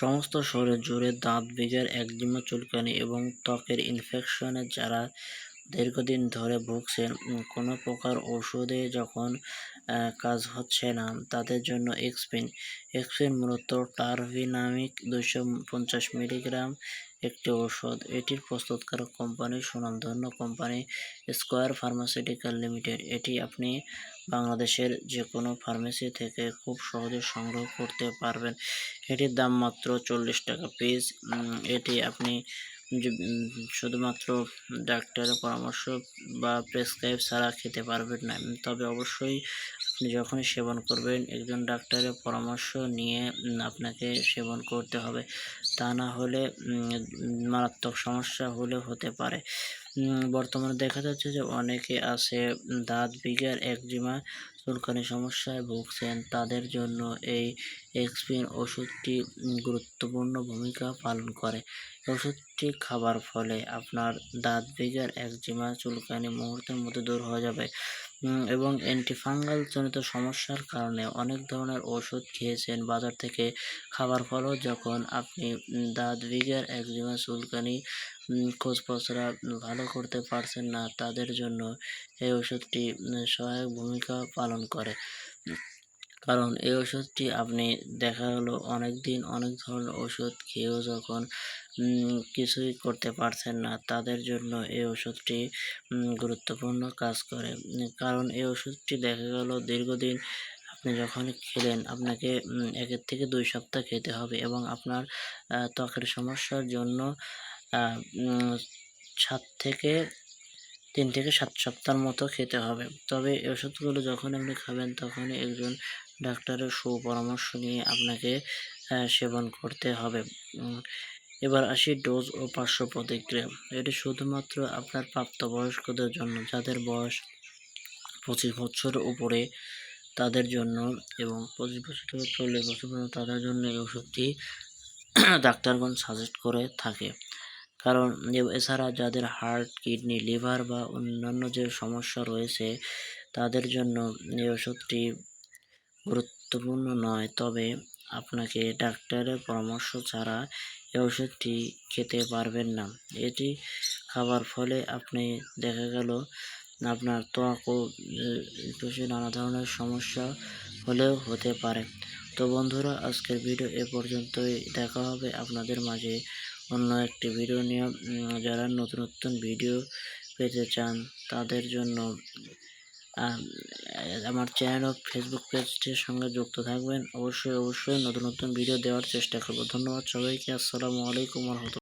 সমস্ত শরীর জুড়ে দাঁত বিগের একজিমা চুলকানি এবং ত্বকের ইনফেকশনে যারা দীর্ঘদিন ধরে ভুগছেন কোনো প্রকার ওষুধে যখন কাজ হচ্ছে না, তাদের জন্য এক্সপিন এক্সপিন মূলত টারভিনামিক দুশো পঞ্চাশ মিলিগ্রাম একটি ওষুধ। এটির প্রস্তুতকারক কোম্পানি সুনামধন্য কোম্পানি স্কোয়ার ফার্মাসিউটিক্যাল লিমিটেড। এটি আপনি বাংলাদেশের যে কোনো ফার্মেসি থেকে খুব সহজে সংগ্রহ করতে পারবেন। এটির দাম মাত্র চল্লিশ টাকা। পিস এটি আপনি যে, শুধুমাত্র ডাক্তারের পরামর্শ বা প্রেসক্রাইব ছাড়া খেতে পারবেন না। তবে অবশ্যই আপনি যখনই সেবন করবেন একজন ডাক্তারের পরামর্শ নিয়ে আপনাকে সেবন করতে হবে। তা না হলে মারাত্মক সমস্যা হলে হতে পারে। বর্তমানে দেখা যাচ্ছে যে অনেকে আছে দাঁত বিগার একজিমা, চুলকানি সমস্যায় ভুগছেন। তাদের জন্য এই এক্সপিন ওষুধটি গুরুত্বপূর্ণ ভূমিকা পালন করে। ওষুধটি খাবার ফলে আপনার দাঁত বিগার একজিমা, চুলকানি মুহূর্তের মধ্যে দূর হয়ে যাবে। এবং অ্যান্টিফাঙ্গাল জনিত সমস্যার কারণে অনেক ধরনের ওষুধ খেয়েছেন বাজার থেকে খাবার ফলেও যখন আপনি দাঁত বিঘের একজিমা, চুলকানি খোঁজপচরা ভালো করতে পারছেন না, তাদের জন্য এই ওষুধটি সহায়ক ভূমিকা পালন করে। কারণ এই ওষুধটি আপনি দেখা গেলো অনেক দিন অনেক ধরনের ওষুধ খেয়েও যখন কিছুই করতে পারছেন না, তাদের জন্য এই ওষুধটি গুরুত্বপূর্ণ কাজ করে। কারণ এই ওষুধটি দেখা গেল দীর্ঘদিন আপনি যখন খেলেন, আপনাকে একের থেকে দুই সপ্তাহ খেতে হবে এবং আপনার ত্বকের সমস্যার জন্য সাত থেকে তিন থেকে সাত সপ্তাহের মতো খেতে হবে। তবে এই ওষুধগুলো যখন আপনি খাবেন, তখনই একজন ডাক্তারের সুপরামর্শ নিয়ে আপনাকে সেবন করতে হবে। এবার আসি ডোজ ও পার্শ্ব প্রতিক্রিয়া। এটি শুধুমাত্র আপনার প্রাপ্তবয়স্কদের জন্য, যাদের বয়স পঁচিশ বছর উপরে তাদের জন্য এবং পঁচিশ বছর থেকে চল্লিশ বছর পর্যন্ত তাদের জন্য এই ওষুধটি ডাক্তারগণ সাজেস্ট করে থাকে। কারণ এছাড়া যাদের হার্ট কিডনি লিভার বা অন্যান্য যে সমস্যা রয়েছে, তাদের জন্য এই ওষুধটি গুরুত্বপূর্ণ নয়। তবে আপনাকে ডাক্তারের পরামর্শ ছাড়া এই ওষুধটি খেতে পারবেন না। এটি খাবার ফলে আপনি দেখা গেল আপনার ত্বক ও পেশি নানা ধরনের সমস্যা হলেও হতে পারে। তো বন্ধুরা, আজকের ভিডিও এ পর্যন্তই। দেখা হবে আপনাদের মাঝে অন্য একটি ভিডিও নিয়ে। যারা নতুন নতুন ভিডিও পেতে চান, তাদের জন্য আমার চ্যানেল ও ফেসবুক পেজটির সঙ্গে যুক্ত থাকবেন। অবশ্যই অবশ্যই নতুন নতুন ভিডিও দেওয়ার চেষ্টা করব। ধন্যবাদ সবাইকে। আসসালামু আলাইকুম রহমতুল্লাহ।